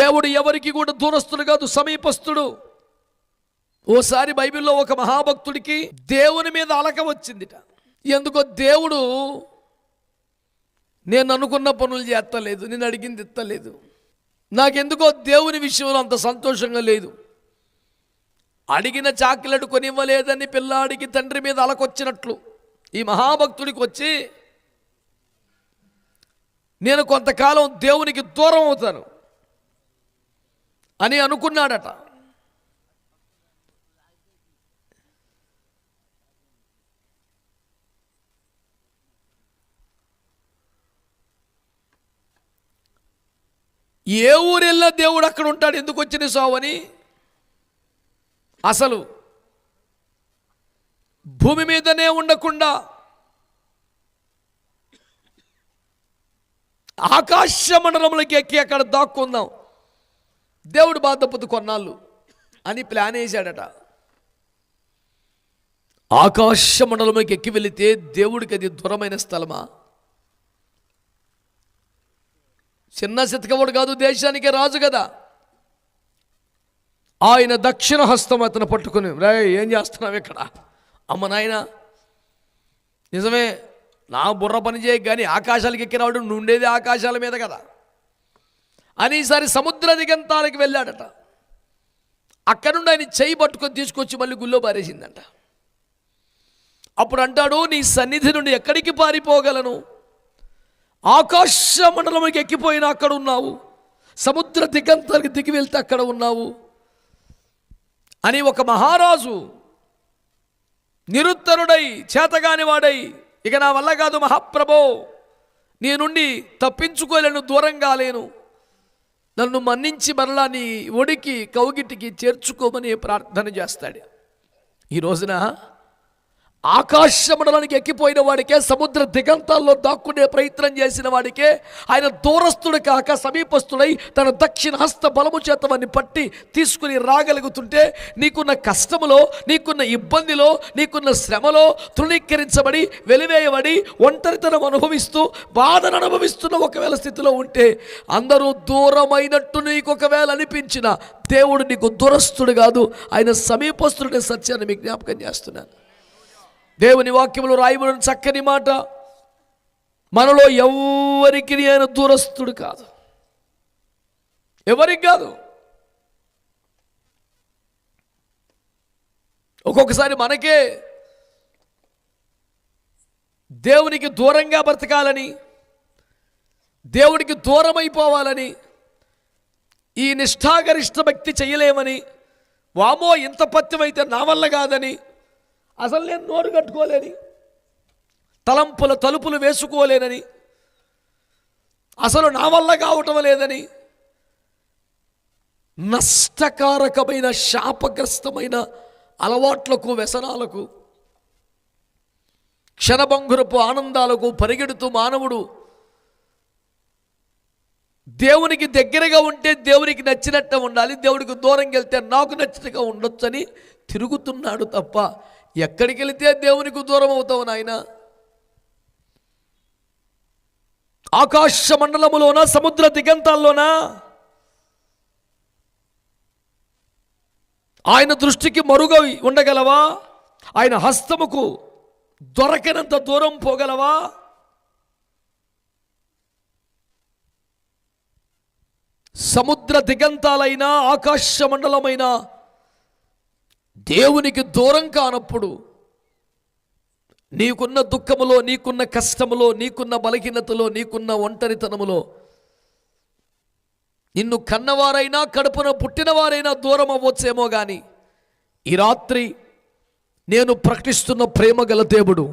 దేవుడు ఎవరికి కూడా దూరస్తుడు కాదు సమీపస్తుడు. ఓసారి బైబిల్లో ఒక మహాభక్తుడికి దేవుని మీద అలక వచ్చిందిట. ఎందుకో దేవుడు నేను అనుకున్న పనులు చేస్తలేదు నేను అడిగింది ఇత్తలేదు నాకెందుకో దేవుని విషయంలో అంత సంతోషంగా లేదు. అడిగిన చాక్లెట్ కొనివ్వలేదని పిల్లాడికి తండ్రి మీద అలకొచ్చినట్లు ఈ మహాభక్తుడికి వచ్చి నేను కొంతకాలం దేవునికి దూరం అవుతాను. అని అనుకున్నాడట. ఏ ఊరు దేవుడు అక్కడ ఉంటాడు ఎందుకు వచ్చిన సావని అసలు భూమి మీదనే ఉండకుండా ఆకాశ మండలంలోకి ఎక్కి అక్కడ దాక్కుందాం. దేవుడు బాధపడు కొన్నాళ్ళు అని ప్లాన్ వేశాడట. ఆకాశ మండలంలోకి ఎక్కి వెళితే దేవుడికి అది దూరమైన స్థలమా? చిన్న సితకవుడు కాదు దేశానికి రాజు కదా. ఆయన దక్షిణ హస్తం అతను పట్టుకుని రే ఏం చేస్తున్నావు ఇక్కడ? అమ్మ నాయన నిజమే నా బుర్ర పని చేయ కానీ ఆకాశాలకు ఎక్కినవాడు నుండేది ఆకాశాల మీద కదా. అని ఈసారి సముద్ర దిగంతాలకు వెళ్ళాడట. అక్కడ నుండి ఆయన చేయి పట్టుకొని తీసుకొచ్చి మళ్ళీ గుళ్ళో పారేసిందంట. అప్పుడు అంటాడు నీ సన్నిధి నుండి ఎక్కడికి పారిపోగలను? ఆకాశ మండలంకి ఎక్కిపోయిన అక్కడ ఉన్నావు. సముద్ర దిగంతానికి దిగి వెళ్తే అక్కడ ఉన్నావు. అని ఒక మహారాజు నిరుత్తరుడై చేతగాని వాడై ఇక నా వల్ల కాదు మహాప్రభో నీ నుండి తప్పించుకోలేను దూరంగా లేను. నన్ను మన్నించి మరలా నీ ఒడికి కౌగిటికి చేర్చుకోమని ప్రార్థన చేస్తాడు. ఈ రోజున ఆకాశమండలానికి ఎక్కిపోయిన వాడికే సముద్ర దిగంతాల్లో దాక్కునే ప్రయత్నం చేసిన వాడికే ఆయన దూరస్తుడు కాక సమీపస్తుడై తన దక్షిణ హస్త బలము చేత వాడిని పట్టి తీసుకుని రాగలుగుతుంటే నీకున్న కష్టములో నీకున్న ఇబ్బందిలో నీకున్న శ్రమలో తృణీకరించబడి వెలివేయబడి ఒంటరితనం అనుభవిస్తూ బాధను అనుభవిస్తున్న ఒకవేళ స్థితిలో ఉంటే అందరూ దూరమైనట్టు నీకు ఒకవేళ అనిపించిన దేవుడు నీకు దూరస్తుడు కాదు ఆయన సమీపస్తుడే సత్యాన్ని మీకు జ్ఞాపకం చేస్తున్నాను. దేవుని వాక్యంలో రాయబడిన చక్కని మాట. మనలో ఎవరికి ఆయన దూరస్తుడు కాదు. ఎవరికి కాదు. ఒక్కొక్కసారి మనకే దేవునికి దూరంగా బ్రతకాలని దేవునికి దూరమైపోవాలని ఈ నిష్ఠాగరిష్ట భక్తి చేయలేమని వామో ఇంత పత్యమైతే నా వల్ల కాదని అసలు నేను నోరు కట్టుకోలేని తలంపుల తలుపులు వేసుకోలేనని అసలు నా వల్ల కావటం లేదని నష్టకారకమైన శాపగ్రస్తమైన అలవాట్లకు వ్యసనాలకు క్షణభంగురపు ఆనందాలకు పరిగెడుతూ మానవుడు దేవునికి దగ్గరగా ఉంటే దేవునికి నచ్చినట్టు ఉండాలి దేవుడికి దూరంగా వెళ్తే నాకు నచ్చినట్టుగా ఉండొచ్చని తిరుగుతున్నాడు తప్ప ఎక్కడికి వెళితే దేవునికి దూరం అవుతావు నాయన? ఆకాశ మండలములోన సముద్ర దిగంతాల్లోనా? ఆయన దృష్టికి మరుగై ఉండగలవా? ఆయన హస్తముకు దొరకనంత దూరం పోగలవా? సముద్ర దిగంతాలైనా ఆకాశ మండలమైనా దేవునికి దూరం కానప్పుడు నీకున్న దుఃఖములో నీకున్న కష్టములో నీకున్న బలహీనతలో నీకున్న ఒంటరితనములో నిన్ను కన్నవారైనా కడుపున పుట్టినవారైనా దూరం అవ్వచ్చేమో కానీ ఈ రాత్రి నేను ప్రకటిస్తున్న ప్రేమ గల దేవుడు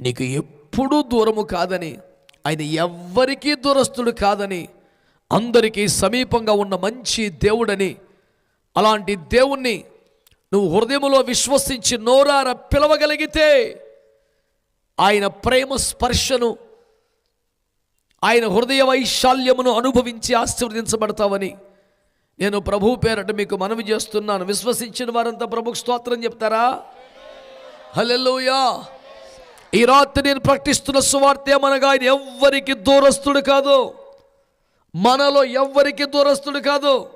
నీకు ఎప్పుడూ దూరము కాదని ఆయన ఎవ్వరికీ దూరస్తుడు కాదని అందరికీ సమీపంగా ఉన్న మంచి దేవుడని అలాంటి దేవుణ్ణి నువ్వు హృదయములో విశ్వసించి నోరార పిలవగలిగితే ఆయన ప్రేమ స్పర్శను ఆయన హృదయ వైశాల్యమును అనుభవించి ఆశీర్వదించబడతావని నేను ప్రభు పేరట మీకు మనవి చేస్తున్నాను. విశ్వసించిన వారంతా ప్రభుకు స్తోత్రం చెప్తారా? హలెల్లోయా. ఈ రాత్రి నేను ప్రకటిస్తున్న సువార్త ఏమనగా ఆయన ఎవ్వరికి దూరస్తుడు కాదు. మనలో ఎవ్వరికి దూరస్తుడు కాదు.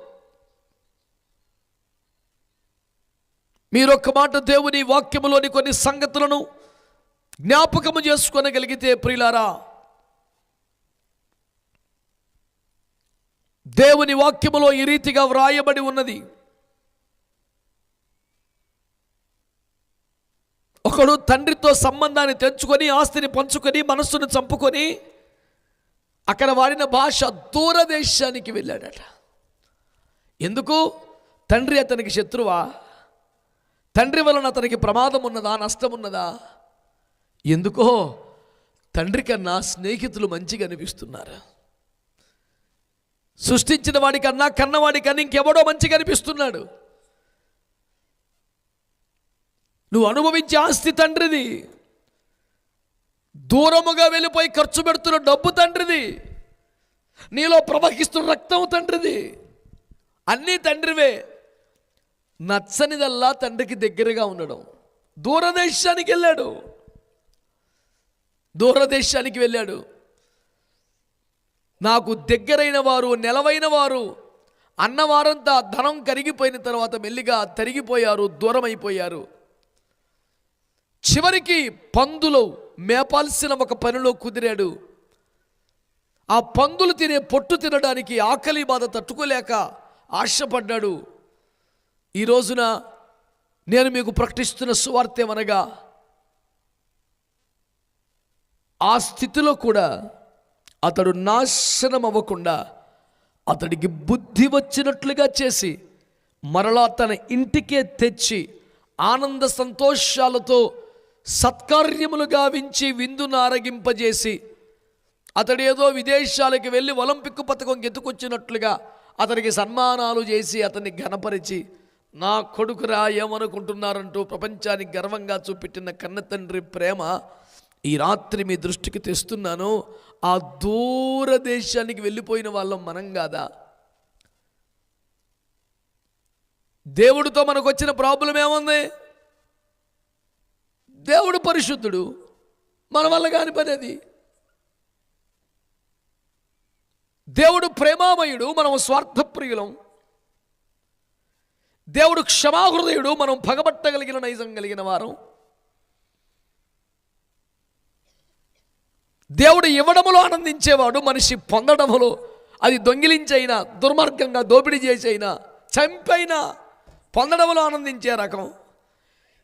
మీరొక్క మాట దేవుని వాక్యములోని కొన్ని సంగతులను జ్ఞాపకము చేసుకొనగలిగితే ప్రియులారా దేవుని వాక్యములో ఈ రీతిగా వ్రాయబడి ఉన్నది. ఒకడు తండ్రితో సంబంధాన్ని తెంచుకొని ఆస్తిని పంచుకొని మనస్సును చంపుకొని అక్కడ వాడిన భాష దూరదేశానికి వెళ్ళాడట. ఎందుకు? తండ్రి అతనికి శత్రువా? తండ్రి వలన అతనికి ప్రమాదం ఉన్నదా నష్టం ఉన్నదా? ఎందుకో తండ్రి కన్నా స్నేహితులు మంచిగా అనిపిస్తున్నారు. సృష్టించిన వాడికన్నా కన్నవాడి కన్నా ఇంకెవడో మంచిగా అనిపిస్తున్నాడు. నువ్వు అనుభవించే ఆస్తి తండ్రిది. దూరముగా వెళ్ళిపోయి ఖర్చు పెడుతున్న డబ్బు తండ్రిది. నీలో ప్రవహిస్తున్న రక్తం తండ్రిది. అన్నీ తండ్రివే. నచ్చనిదల్లా తండ్రికి దగ్గరగా ఉండడం. దూరదేశానికి వెళ్ళాడు. దూరదేశానికి వెళ్ళాడు. నాకు దగ్గరైన వారు నెలవైన వారు అన్నవారంతా ధనం కరిగిపోయిన తర్వాత మెల్లిగా తరిగిపోయారు దూరమైపోయారు. చివరికి పందులు మేపాల్సిన ఒక పనిలో కుదిరాడు. ఆ పందులు తినే పొట్టు తినడానికి ఆకలి బాధ తట్టుకోలేక ఆశపడ్డాడు. ఈ రోజున నేను మీకు ప్రకటిస్తున్న సువార్త ఏమనగా ఆ స్థితిలో కూడా అతడు నాశనం అవ్వకుండా అతడికి బుద్ధి వచ్చినట్లుగా చేసి మరలా తన ఇంటికే తెచ్చి ఆనంద సంతోషాలతో సత్కార్యములు గావించి విందును ఆరగింపజేసి అతడు ఏదో విదేశాలకు వెళ్ళి ఒలింపిక్ పథకం ఎత్తుకొచ్చినట్లుగా అతనికి సన్మానాలు చేసి అతన్ని ఘనపరిచి నా కొడుకురా ఏమనుకుంటున్నారంటూ ప్రపంచానికి గర్వంగా చూపెట్టిన కన్న తండ్రి ప్రేమ ఈ రాత్రి మీ దృష్టికి తెస్తున్నాను. ఆ దూర దేశానికి వెళ్ళిపోయిన వాళ్ళం మనం కాదా? దేవుడితో మనకు వచ్చిన ప్రాబ్లం ఏముంది? దేవుడు పరిశుద్ధుడు మన వల్ల కాని పని అది. దేవుడు ప్రేమామయుడు మనం స్వార్థప్రియులం. దేవుడు క్షమాహృదయుడు మనం పగబట్టగలిగిన నైజం కలిగిన వారం. దేవుడు ఇవ్వడములో ఆనందించేవాడు మనిషి పొందడములో అది దొంగిలించైనా దుర్మార్గంగా దోపిడీ చేసైనా చంపైనా పొందడములో ఆనందించే రకం.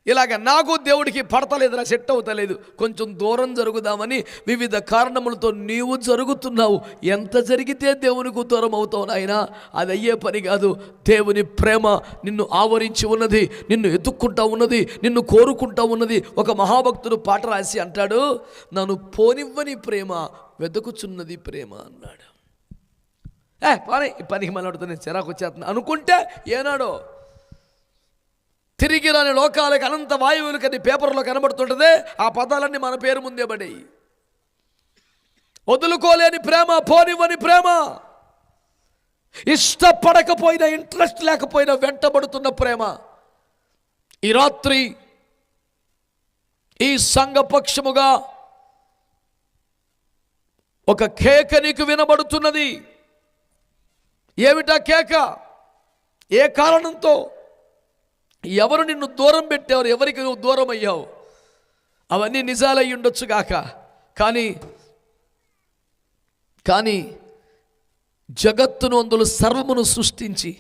ఇలాగ నాకు దేవుడికి పడతలేదురా సెట్ అవుతలేదు. కొంచెం దూరం జరుగుదామని వివిధ కారణములతో నీవు జరుగుతున్నావు. ఎంత జరిగితే దేవునికి దూరం అవుతావు నాయనా? అది అయ్యే పని కాదు. దేవుని ప్రేమ నిన్ను ఆవరించి ఉన్నది నిన్ను ఎత్తుక్కుంటా ఉన్నది నిన్ను కోరుకుంటా ఉన్నది. ఒక మహాభక్తుడు పాట రాసి అంటాడు నన్ను పోనివ్వని ప్రేమ వెతుకుచున్నది ప్రేమ అన్నాడు. ఏ పని ఈ పనికి మనడుతో నేను చిరాకు వచ్చేస్తున్నా. అనుకుంటే ఏనాడో తిరిగి రాని లోకాలకు అనంత వాయువులు కని పేపర్లో కనబడుతుంటదే ఆ పదాలన్నీ మన పేరు ముందే పడాయి. వదులుకోలేని ప్రేమ పోనివ్వని ప్రేమ. ఇష్టపడకపోయినా ఇంట్రెస్ట్ లేకపోయినా వెంటబడుతున్న ప్రేమ. ఈ రాత్రి ఈ సంఘపక్షముగా ఒక కేక నీకు వినబడుతున్నది. ఏమిటా కేక? ఏ కారణంతో? ఎవరు నిన్ను దూరం పెట్టారు ఎవరికి నువ్వు దూరం అయ్యావు అవన్నీ నిజాలయ్యి ఉండొచ్చు కాక కానీ కానీ జగత్తును అందులో సర్వమును సృష్టించి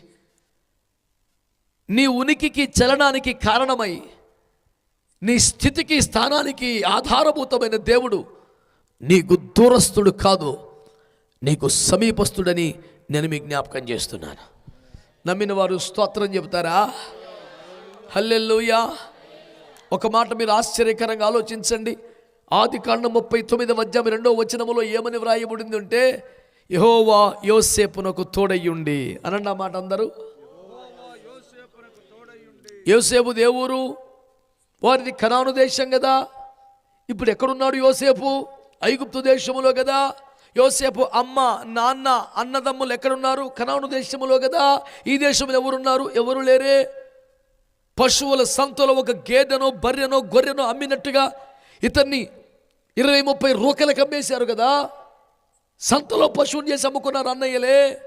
నీ ఉనికికి చలనానికి కారణమై నీ స్థితికి స్థానానికి ఆధారభూతమైన దేవుడు నీకు దూరస్తుడు కాదు. నీకు సమీపస్తుడని నేను మీ జ్ఞాపకం చేస్తున్నాను. నమ్మిన వారు స్తోత్రం చెబుతారా? హల్లెల్లుయా ఒక మాట మీరు ఆశ్చర్యకరంగా ఆలోచించండి. ఆది కాండం ముప్పై తొమ్మిది అధ్యాయం రెండో వచనములో ఏమని వ్రాయబడింది అంటే యహోవా యోసేపునకు తోడయ్యుండి. అనండి ఆ మాట అందరూ. యోసేపు దేవురు వారిది కనాను దేశం కదా ఇప్పుడు ఎక్కడున్నాడు యోసేపు? ఐగుప్తు దేశములో కదా యోసేపు అమ్మ నాన్న అన్నదమ్ములు ఎక్కడున్నారు? కనాను దేశములో కదా ఈ దేశంలో ఎవరున్నారు? ఎవరు లేరే? పశువుల సంతలో ఒక గేదెనో బర్రెనో గొర్రెనో అమ్మినట్టుగా ఇతన్ని ఇరవై ముప్పై రూకలకు అమ్మేశారు కదా. సంతలో పశువుని చేసి అమ్ముకున్నారు అన్నయ్యలే.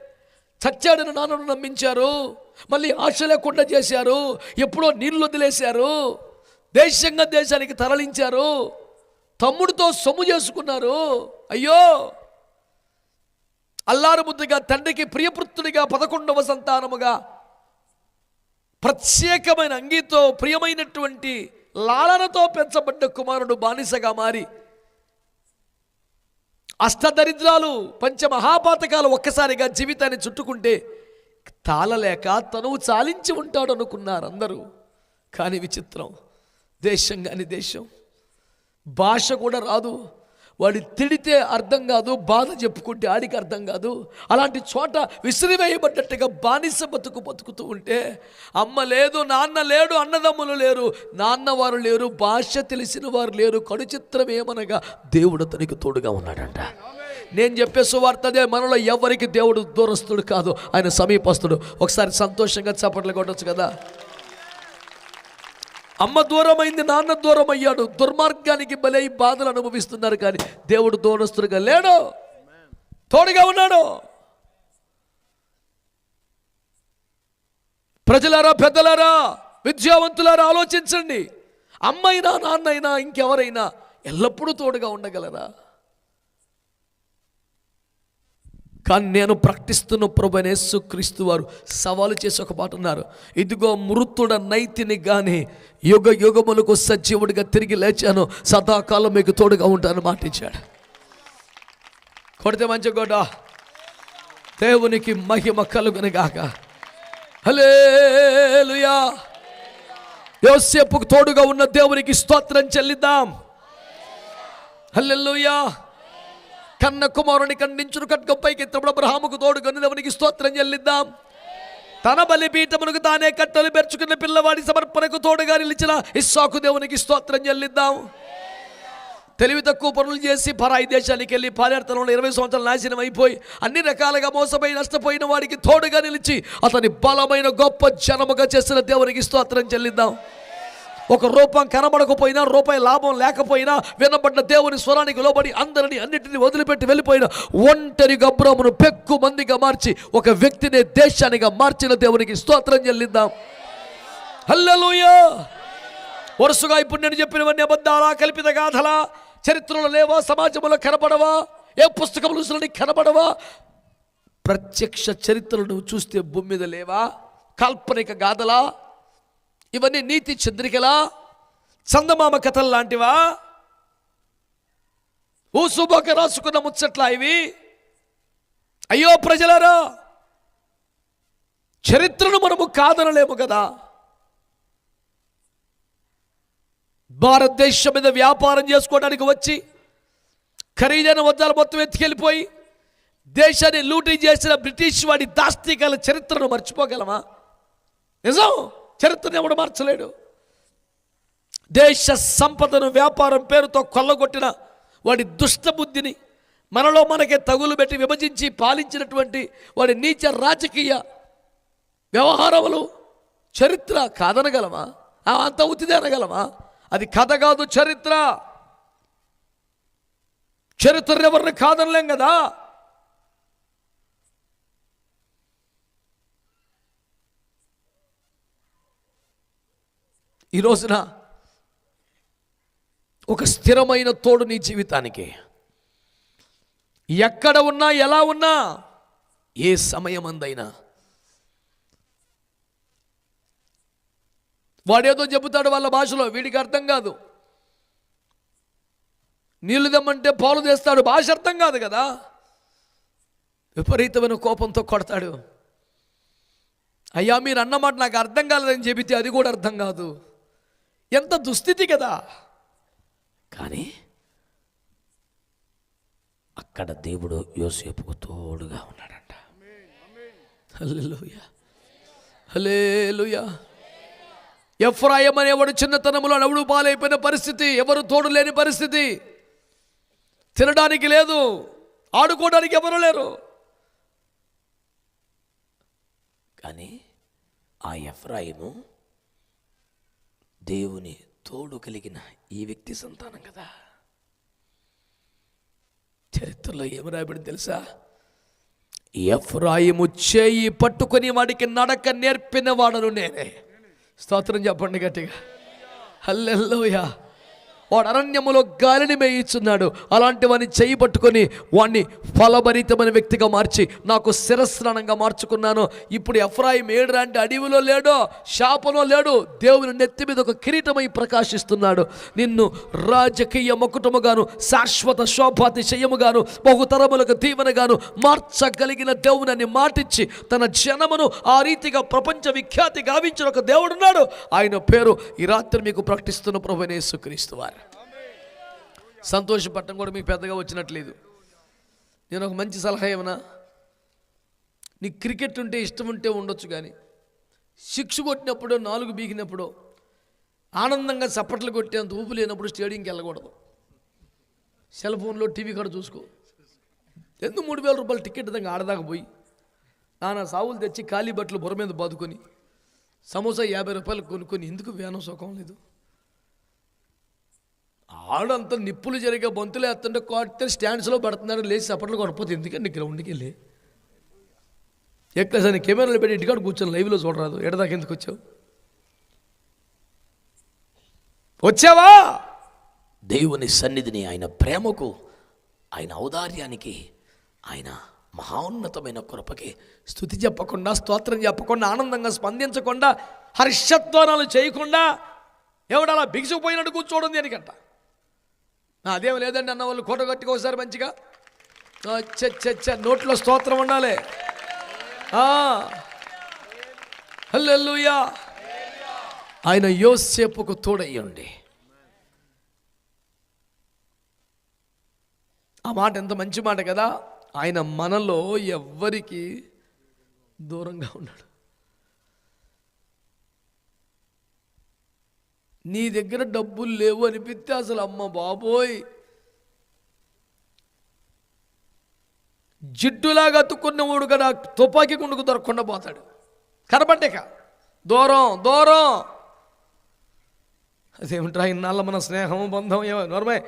చచ్చాడని నాన్నను నమ్మించారు. మళ్ళీ ఆశ లేకుండా చేశారు. ఎప్పుడో నీళ్ళు వదిలేశారు. దేశంగా దేశానికి తరలించారు. తమ్ముడితో సొమ్ము చేసుకున్నారు. అయ్యో! అల్లారు ముద్దుగా తండ్రికి ప్రియపుత్రుడిగా పదకొండవ సంతానముగా ప్రత్యేకమైన అంగీతో ప్రియమైనటువంటి లాలనతో పెంచబడ్డ కుమారుడు బానిసగా మారి అష్టదరిద్రాలు పంచమహాపాతకాలు ఒక్కసారిగా జీవితాన్ని చుట్టుకుంటే తాళలేక తనువు చాలించి ఉంటాడు అనుకున్నారు అందరూ కానీ విచిత్రం దేశం కాని దేశం. భాష కూడా రాదు. వాడు తిడితే అర్థం కాదు బాధ చెప్పుకుంటే ఆడికి అర్థం కాదు. అలాంటి చోట విసిరివేయబడ్డట్టుగా బానిస బతుకు బతుకుతూ ఉంటే అమ్మ లేదు నాన్న లేడు అన్నదమ్ములు లేరు నాన్న వారు లేరు భాష తెలిసిన వారు లేరు కడుచిత్రం ఏమనగా దేవుడు అతనికి తోడుగా ఉన్నాడంట. నేను చెప్పే సువార్త అదే మనలో ఎవరికి దేవుడు దూరస్తుడు కాదు ఆయన సమీపస్తుడు. ఒకసారి సంతోషంగా చప్పట్లు కొట్టచ్చు కదా? అమ్మ దూరమైంది నాన్న దూరం అయ్యాడు దుర్మార్గానికి బలై బాధలు అనుభవిస్తున్నారు కానీ దేవుడు దూరస్తుడుగా లేడు. తోడుగా ఉన్నాడు. ప్రజలారా పెద్దలారా విద్యావంతులారా ఆలోచించండి. అమ్మైనా నాన్నైనా ఇంకెవరైనా ఎల్లప్పుడూ తోడుగా ఉండగలరా? కానీ నేను ప్రకటిస్తున్న ప్రభునేసు క్రీస్తు వారు సవాలు చేసి ఒక మాట ఉన్నారు ఇదిగో మృతుడ నైతిని కానీ యుగ యుగములకు సజీవుడిగా తిరిగి లేచాను. సదాకాలం మీకు తోడుగా ఉంటాను మాటించాడు కొడితే మంచి గోడ. దేవునికి మహిమ కలుగుని గాక. హలేలుయా యోసేపుకు తోడుగా ఉన్న దేవునికి స్తోత్రం చెల్లిద్దాం. హల్లెలూయా. కన్న కుమారుని ఖండించును ఖడ్గంపైకి ఎత్తప్పుడు అబ్రహాముకు తోడు దేవునికి స్తోత్రం చెల్లిద్దాం? తన బలిపీఠమునకు తానే కట్టలు పెరుచుకున్న పిల్లవాడి సమర్పణకు తోడుగా నిలిచిన ఇస్సాకు దేవునికి స్తోత్రం చెల్లిద్దాం. తెలివి తక్కువ పనులు చేసి పరాయి దేశానికి వెళ్ళి పాలేర్తనంలో ఇరవై సంవత్సరాలు నాశనం అయిపోయి అన్ని రకాలుగా మోసపోయి నష్టపోయిన వాడికి తోడుగా నిలిచి అతని బలమైన గొప్ప జనముగా చేసిన దేవునికి స్తోత్రం చెల్లిద్దాం. ఒక రూపం కనబడకపోయినా రూపాయి లాభం లేకపోయినా వినబడిన దేవుని స్వరానికి లోబడి అందరిని అన్నింటినీ వదిలిపెట్టి వెళ్ళిపోయిన ఒంటరి గబ్రమును పెక్కు మందిగా మార్చి ఒక వ్యక్తిని దేశానిగా మార్చిన దేవునికి స్తోత్రం చెల్లిద్దాం. హల్లెలూయా! వరుసగా ఇప్పుడు నేను చెప్పినవన్నీ అబద్ధాలా కల్పిత గాథలా చరిత్రలో లేవా సమాజంలో కనబడవా ఏ పుస్తకములు చూసినా కనబడవా? ప్రత్యక్ష చరిత్రలు నువ్వు చూస్తే భూమి మీద లేవా? కాల్పనిక గాథలా ఇవన్నీ నీతి చంద్రికలా? చందమామ కథలు లాంటివా? ఊసుబోక రాసుకున్న ముచ్చట్లా ఇవి? అయ్యో ప్రజలరా చరిత్రను మనము కాదనలేము కదా. భారతదేశం మీద వ్యాపారం చేసుకోవడానికి వచ్చి ఖరీదైన వద్దాలు మొత్తం ఎత్తుకెళ్ళిపోయి దేశాన్ని లూటీ చేసిన బ్రిటిష్ వాడి దాస్తికాల చరిత్రను మర్చిపోగలమా? నిజం? చరిత్రను ఎవడు మార్చలేడు. దేశ సంపదను వ్యాపారం పేరుతో కొల్లగొట్టిన వాడి దుష్టబుద్ధిని మనలో మనకే తగులు పెట్టి విభజించి పాలించినటువంటి వాడి నీచ రాజకీయ వ్యవహారములు చరిత్ర కాదనగలమా? అంత ఉతిదే అనగలమా? అది కథ కాదు చరిత్ర. చరిత్ర ఎవరిని కాదనలేం కదా? ఈ రోజున ఒక స్థిరమైన తోడు నీ జీవితానికి. ఎక్కడ ఉన్నా ఎలా ఉన్నా ఏ సమయమందైనా. వాడేదో చెబుతాడు వాళ్ళ భాషలో వీడికి అర్థం కాదు. నీళ్ళు దమ్మంటే పాలు తెస్తాడు భాష అర్థం కాదు కదా. విపరీతమైన కోపంతో కొడతాడు. అయ్యా మీరు అన్నమాట నాకు అర్థం కాలేదని చెబితే అది కూడా అర్థం కాదు. ఎంత దుస్థితి కదా. కానీ అక్కడ దేవుడు యోసేపుకు తోడుగా ఉన్నాడంట. హల్లెలూయా. హల్లెలూయా. ఎఫ్రాయం అనేవాడు చిన్నతనంలో నవ్వుడు పాలైపోయిన పరిస్థితి ఎవరు తోడు లేని పరిస్థితి. తినడానికి లేదు ఆడుకోవడానికి ఎవరు లేరు. కానీ ఆ ఎఫ్రాయిము దేవుని తోడు కలిగిన ఈ వ్యక్తి సంతానం కదా. చరిత్రలో ఏమి రాబడి తెలుసా? ఎఫ్రాయిము చేయి పట్టుకొని వాడికి నడక నేర్పిన వాడను నేనే. స్తోత్రం చెప్పండి గట్టిగా. హల్లెల్లోయా వాడు అరణ్యములో గాలిని మేయిచున్నాడు. అలాంటి వాడిని చేయి పట్టుకొని వాడిని ఫలభరితమైన వ్యక్తిగా మార్చి నాకు శిరస్నానంగా మార్చుకున్నాను. ఇప్పుడు ఎఫ్రాయిం ఏడు అంటే అడవిలో లేడో శాపలో లేడు దేవుని నెత్తి మీద ఒక కిరీటమై ప్రకాశిస్తున్నాడు. నిన్ను రాజకీయ మొకుటముగాను శాశ్వత శోభాతిశయముగాను బహుతరములకు దీవెనగాను మార్చగలిగిన దేవుని మాటిచ్చి తన జనమును ఆ రీతిగా ప్రపంచ విఖ్యాతి గావించిన ఒక దేవుడున్నాడు. ఆయన పేరు ఈ రాత్రి మీకు ప్రకటిస్తున్న ప్రభునేసు క్రీస్తు వారు. సంతోషపడటం కూడా మీకు పెద్దగా వచ్చినట్లేదు. నేను ఒక మంచి సలహా ఏమన్నా? నీకు క్రికెట్ ఉంటే ఇష్టం ఉంటే ఉండొచ్చు కానీ సిక్స్ కొట్టినప్పుడు నాలుగు బీగినప్పుడు ఆనందంగా చప్పట్లు కొట్టేంత ఊపు లేనప్పుడు స్టేడియంకి వెళ్ళకూడదు. సెల్ ఫోన్లో టీవీ కాడ చూసుకో. ఎందుకు మూడు వేల రూపాయలు టికెట్ దాకా ఆడదాకా పోయి నానా సావులు తెచ్చి ఖాళీ బట్టలు బుర్ర మీద బాదుకొని సమోసా యాభై రూపాయలు కొనుక్కొని ఎందుకు వేనం సుఖం లేదు? ఆడంతా నిప్పులు జరిగే బంతులు వేస్తుంటే కొడితే స్టాండ్స్లో పడుతున్నారు లేచి చప్పట్లు కొనపోతే ఎందుకండి గ్రౌండ్కి వెళ్ళి? ఎక్కడ సరే కెమెరాలు పెట్టి ఇంటికాడ కూర్చొని లైవ్లో చూడరాదు. ఎడదాకా ఎందుకు వచ్చావు? వచ్చావా? దేవుని సన్నిధిని ఆయన ప్రేమకు ఆయన ఔదార్యానికి ఆయన మహోన్నతమైన కృపకి స్థుతి చెప్పకుండా స్తోత్రం చెప్పకుండా ఆనందంగా స్పందించకుండా హర్షధ్వానాలు చేయకుండా ఎవడలా బిగిసిపోయినట్టు కూర్చోవడం దేనికంట? అదేం లేదండి అన్న వాళ్ళు కోట కట్టుకో ఒకసారి మంచిగా. చచ్చ నోట్లో స్తోత్రం ఉండాలి. ఆ. ఆయన యోసేపుకు తోడయ్యండి. ఆ మాట ఎంత మంచి మాట కదా. ఆయన మనలో ఎవ్వరికి దూరంగా ఉన్నాడు నీ దగ్గర డబ్బులు లేవు అనిపిస్తే అసలు అమ్మ బాబోయ్. జిడ్డులాగా అతుక్కున్నవాడు కదా తుపాకీ గుండుకు దొరకకుండా పోతాడు. కనబడ్డాక దూరం దూరం. అదేమిట్రా ఇన్నాళ్ళ మన స్నేహం బంధం ఏమో? నోర్మే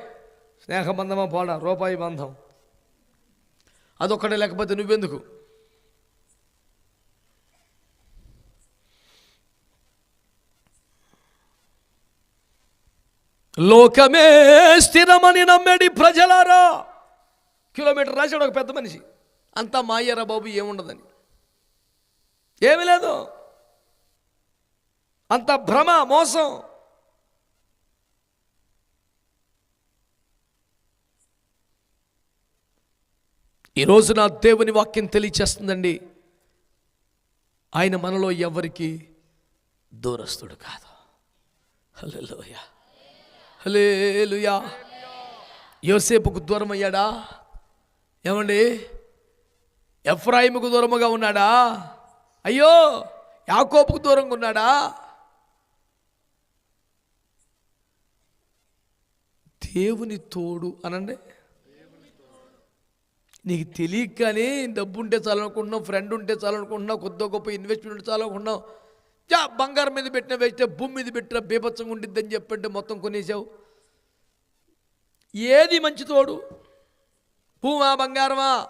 స్నేహ బంధమా పోడా? రూపాయి బంధం. అదొక్కటే లేకపోతే నువ్వెందుకు? లోకమే స్థిరమని నమ్మేడి ప్రజలారా. కిలోమీటర్ రాశాడు ఒక పెద్ద మనిషి. అంతా మాయ్యారా బాబు ఏముండదని. ఏమీ లేదు. అంత భ్రమ మోసం. ఈరోజు నా దేవుని వాక్యం తెలియచేస్తుందండి. ఆయన మనలో ఎవరికి దూరస్తుడు కాదు. హలోయా హలేలుయా యోసేపుకు దూరం అయ్యాడా ఏమండి? ఎఫ్రాయిముకు దూరముగా ఉన్నాడా? అయ్యో యాకోపుకు దూరంగా ఉన్నాడా? దేవుని తోడు అనండి. నీకు తెలియకనే డబ్బు ఉంటే చాలనుకుంటున్నావు ఫ్రెండ్ ఉంటే చాలనుకుంటున్నావు కొద్ది గొప్ప ఇన్వెస్ట్మెంట్ చాలనుకుంటున్నావు చా బంగారం మీద పెట్టిన వేస్తే భూమి మీద పెట్టిన బీభత్సంగా ఉండిద్దని చెప్పంటే మొత్తం కొనేసావు. ఏది మంచి తోడు? భూమా బంగారమా?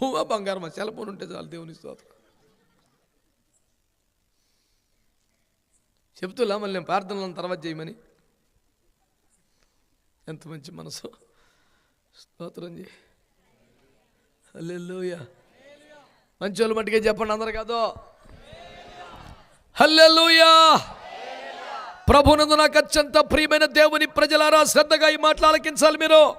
భూమా బంగారమా? సెల్ ఉంటే చాలు దేవుని స్తోత్రం. చెప్తులా మళ్ళీ నేను ప్రార్థనలను తర్వాత చేయమని. ఎంత మంచి మనసు. స్తోత్రం చేయి. హల్లెలూయా. మంచి వాళ్ళు మట్టుకే చెప్పండి అందరు కాదు. హల్లెలూయా. ప్రభునందు నాకు అత్యంత ప్రియమైన దేవుని ప్రజలారా శ్రద్ధగా ఈ మాటలు ఆలకించాలి మీరు.